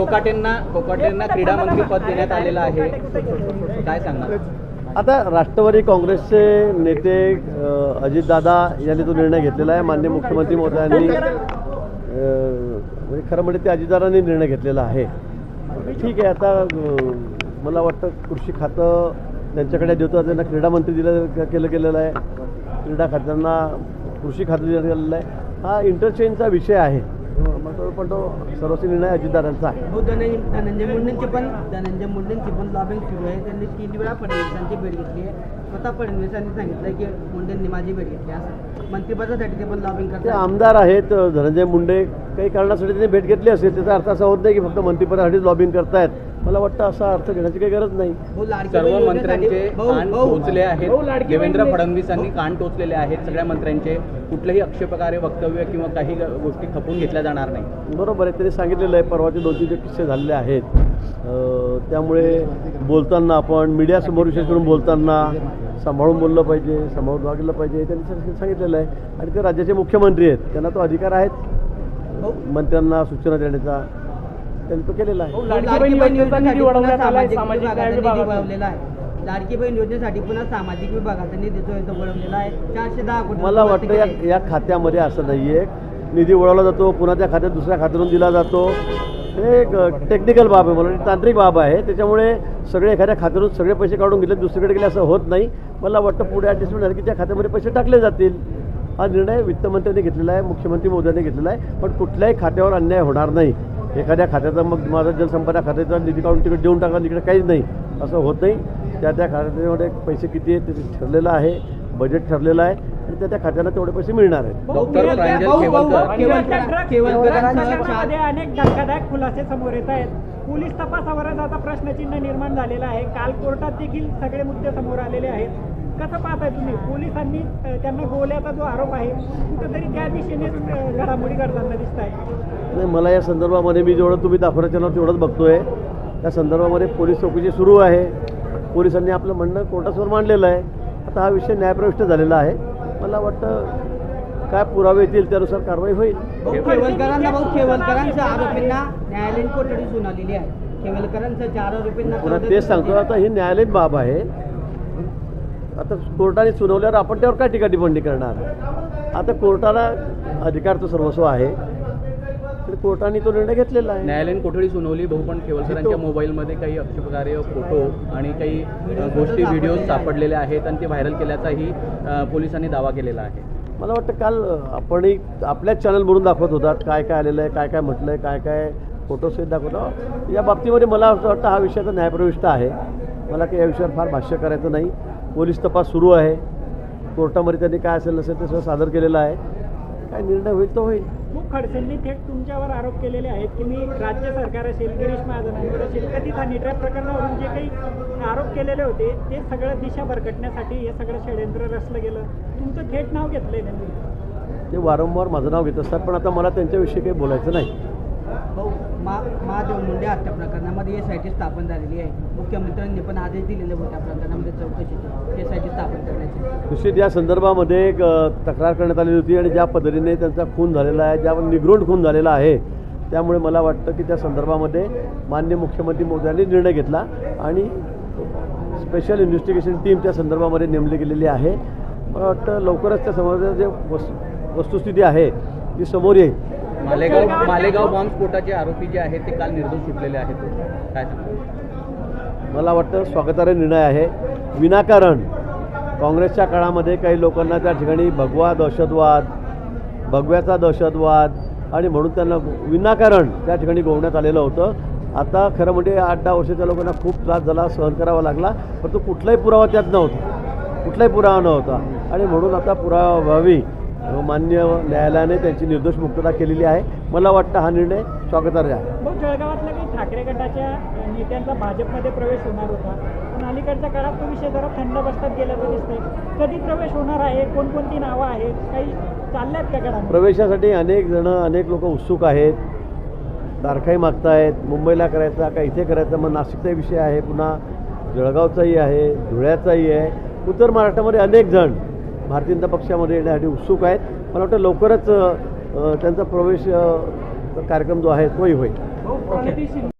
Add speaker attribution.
Speaker 1: कोकाटेंना कोकाटेंना क्रीडा मंत्री पद देण्यात आलेलं आहे. काय सांगणार?
Speaker 2: आता राष्ट्रवादी काँग्रेसचे नेते अजितदादा यांनी तो निर्णय घेतलेला आहे. मान्य मुख्यमंत्री महोदयांनी म्हणजे खरं म्हणजे ते अजितदादांनी निर्णय घेतलेला आहे. ठीक आहे आता मला वाटतं कृषी खातं त्यांच्याकडे देतो. त्यांना क्रीडा मंत्री दिलं केलं गेलेलं आहे. क्रीडा खात्यांना कृषी खातं दिलं गेलेलं आहे. हा इंटरचेंजचा विषय आहे. तो- पण तो सर्वस्वी निर्णय अजितदादांचा आहे.
Speaker 3: हो धनंजय धनंजय मुंडेंची पण धनंजय मुंडेंची पण लॉबिंग सुरू आहे. त्यांनी तीन वेळा फडणवीसांची भेट घेतली आहे. स्वतः फडणवीसांनी सांगितलं की मुंडेंनी माझी भेट घेतली असं मंत्रिपदासाठी ते पण लॉबिंग
Speaker 2: ते
Speaker 3: करतात
Speaker 2: आमदार आहेत धनंजय मुंडे. काही कारणासाठी त्यांनी भेट घेतली असेल त्याचा अर्थ असा होत नाही की फक्त मंत्रिपदासाठीच लॉबिंग करतायत. मला वाटतं असा अर्थ घेण्याची काही गरज नाही.
Speaker 1: सर्व मंत्र्यांचे कान टोचले आहेत. देवेंद्र फडणवीसांनी कान टोचलेले आहेत. सगळ्या मंत्र्यांचे कुठलेही आक्षेपकार्य वक्तव्य किंवा काही गोष्टी खपून घेतल्या जाणार नाही.
Speaker 2: बरोबर आहे त्यांनी सांगितलेलं आहे. परवाचे दोन तीन जे किस्से झालेले आहेत. त्यामुळे बोलताना आपण मीडियासमोर विशेष करून बोलताना सांभाळून बोललं पाहिजे सांभाळून वागलं पाहिजे त्यांनी सांगितलेलं आहे. आणि ते राज्याचे मुख्यमंत्री आहेत. त्यांना तो अधिकार आहेत. मंत्र्यांना सूचना देण्याचा त्यांनी तो केलेला आहे.
Speaker 3: भाऊ, लाडकी बहीण योजनेसाठी पुन्हा सामाजिक विभागाचा निधी वळवलेला आहे. लाडकी बहीण योजनेसाठी पुन्हा सामाजिक विभागाचा निधी जो आहे तो वळवलेला आहे. चारशे दहा कोटी
Speaker 2: मला वाटतं या. या खात्यामध्ये असं नाही आहे निधी वळवला जातो पुन्हा त्या खात्यात दुसऱ्या खात्यातून दिला जातो. हे एक टेक्निकल बाब आहे मला तांत्रिक बाब आहे. त्याच्यामुळे सगळे एखाद्या खात्यातून सगळे पैसे काढून घेतले दुसरीकडे गेले असं होत नाही. मला वाटतं पुढे ॲडजस्टमेंट झाली की त्या खात्यामध्ये पैसे टाकले जातील. हा निर्णय वित्तमंत्र्यांनी घेतलेला आहे मुख्यमंत्री मोदयांनी घेतलेला आहे. पण कुठल्याही खात्यावर अन्याय होणार नाही. एखाद्या खात्याचा मग माझा जलसंपदा खात्याचा निधी काढून तिकडे देऊन टाका तिकडे काहीच नाही. असं होत नाही. त्या त्या खात्यामध्ये पैसे किती आहेत ते ठरलेलं आहे बजेट ठरलेलं आहे आणि त्या त्या खात्याला तेवढे पैसे मिळणार आहेत.
Speaker 4: अनेक धक्कादायक खुलासे समोर येत आहेत. पोलीस तपासावरच आता प्रश्नचिन्ह निर्माण झालेलं आहे. काल कोर्टात देखील सगळे मुद्दे समोर आलेले आहेत. कसं पाहताय तुम्ही? पोलिसांनी त्यांना गोवल्याचा जो आरोप आहे कुठेतरी त्या दिशेनेच अ, घडामोडी घडताना दिसत आहे
Speaker 2: नाही मला या संदर्भामध्ये मी जेवढं तुम्ही दाखवण्याच्या नाव तेवढंच बघतोय. त्या संदर्भामध्ये पोलीस चौकशी सुरू आहे. पोलिसांनी आपलं म्हणणं कोर्टासमोर मांडलेलं आहे. आता हा विषय न्यायप्रविष्ट झालेला आहे. मला वाटतं काय पुरावे येतील त्यानुसार कारवाई होईल.
Speaker 3: केवलकरांना भाऊ केवलकरांच्या आरोपींना न्यायालयीन कोठडी सुनावलेली आहे. केवलकरांच्या चार आरोपींना
Speaker 2: तेच सांगतो. आता ही न्यायालयीन बाब आहे. आता कोर्टाने सुनावल्यावर आपण त्यावर काय टीका टिप्पणी करणार? आता कोर्टाला अधिकार तो सर्वस्व आहे. तर कोर्टाने तो निर्णय घेतलेला आहे.
Speaker 1: न्यायालयीन कोठडी सुनावली भाऊ पण केवलसरांच्या मोबाईलमध्ये काही आक्षेपकार्य फोटो आणि काही गोष्टी व्हिडिओ सापडलेल्या आहेत आणि ते व्हायरल केल्याचाही पोलिसांनी दावा केलेला आहे.
Speaker 2: मला वाटतं काल आपणही आपल्याच चॅनलवरून दाखवत होतात काय काय आलेलं आहे काय काय म्हटलं आहे काय काय फोटोसहित दाखवतो या बाबतीमध्ये मला असं वाटतं हा विषय तर न्यायप्रविष्ट आहे. मला काही या विषयावर फार भाष्य करायचं नाही. पोलीस तपास सुरू आहे. कोर्टामध्ये त्यांनी काय असेल नसेल ते सगळं सादर केलेलं आहे. काय निर्णय होईल तो होईल.
Speaker 4: खूप खडसेंनी थेट तुमच्यावर आरोप केलेले आहेत की मी राज्य सरकार असेल गिरीश महाजनांवर असेल आणि ट्रॅप प्रकरणावरून जे काही आरोप केलेले होते ते सगळं दिशा भरकटण्यासाठी हे सगळं षडयंत्र रचलं गेलं. तुमचं थेट नाव घेतलंय त्यांनी.
Speaker 2: ते वारंवार माझं नाव घेत असतात पण आता मला त्यांच्याविषयी काही बोलायचं नाही.
Speaker 3: महादेव मुंडे हत्या प्रकरणामध्ये एस आय टी स्थापन झालेली आहे. मुख्यमंत्र्यांनी पण आदेश दिलेले होते त्या प्रकरणामध्ये चौकशीचे. एस आय टी स्थापन करण्याची.
Speaker 2: निश्चित या संदर्भामध्ये एक तक्रार करण्यात आलेली होती आणि ज्या पद्धतीने त्यांचा खून झालेला आहे ज्या निगरूण खून झालेला आहे त्यामुळे मला वाटतं की त्या संदर्भामध्ये मान्य मुख्यमंत्री मोदयांनी निर्णय घेतला आणि स्पेशल इन्व्हेस्टिगेशन टीम त्या संदर्भामध्ये नेमली गेलेली आहे. मला वाटतं लवकरच त्या समोर जे वस् वस्तुस्थिती आहे ती समोर येईल.
Speaker 1: मालेगाव मालेगाव बॉम्ब स्फोटाचे आरोपी जे आहेत ते काल निर्दोष सुटलेले आहेत. काय
Speaker 2: मला वाटतं स्वागतार्ह निर्णय आहे. विनाकारण काँग्रेसच्या काळामध्ये काही लोकांना त्या ठिकाणी भगवा दहशतवाद भगव्याचा दहशतवाद आणि म्हणून त्यांना विनाकारण त्या ठिकाणी गोवण्यात आलेलं होतं. आता खरं म्हणजे आठ दहा वर्षाच्या लोकांना खूप त्रास झाला सहन करावा लागला परंतु तो कुठलाही पुरावा त्यात नव्हता. कुठलाही पुरावा नव्हता. आणि म्हणून आता पुरावा व्हावी मान्य न्यायालयाने त्यांची निर्दोष मुक्तता केलेली आहे. मला वाटतं हा निर्णय स्वागतार्ह आहे.
Speaker 4: मग जळगावातल्या काही ठाकरे गटाच्या नेत्यांचा भाजपमध्ये प्रवेश होणार होता. पण अलीकडच्या काळात तो विषय जरा थंड बसतात गेल्याचं दिसतंय. कधी प्रवेश होणार आहे? कोणकोणती नावं आहेत? काही चालल्यात का घडामोडी?
Speaker 2: प्रवेशासाठी अनेक जणं अनेक लोक उत्सुक आहेत. तारखाही मागतायत मुंबईला करायचा का इथे करायचा? मग नाशिकचाही विषय आहे पुन्हा जळगावचाही आहे धुळ्याचाही आहे. उत्तर महाराष्ट्रामध्ये अनेक जण भारतीय जनता पक्षामध्ये येण्यासाठी उत्सुक आहेत. मला वाटतं लवकरच त्यांचा प्रवेश कार्यक्रम जो आहे तोही होईल.
Speaker 4: शिंदे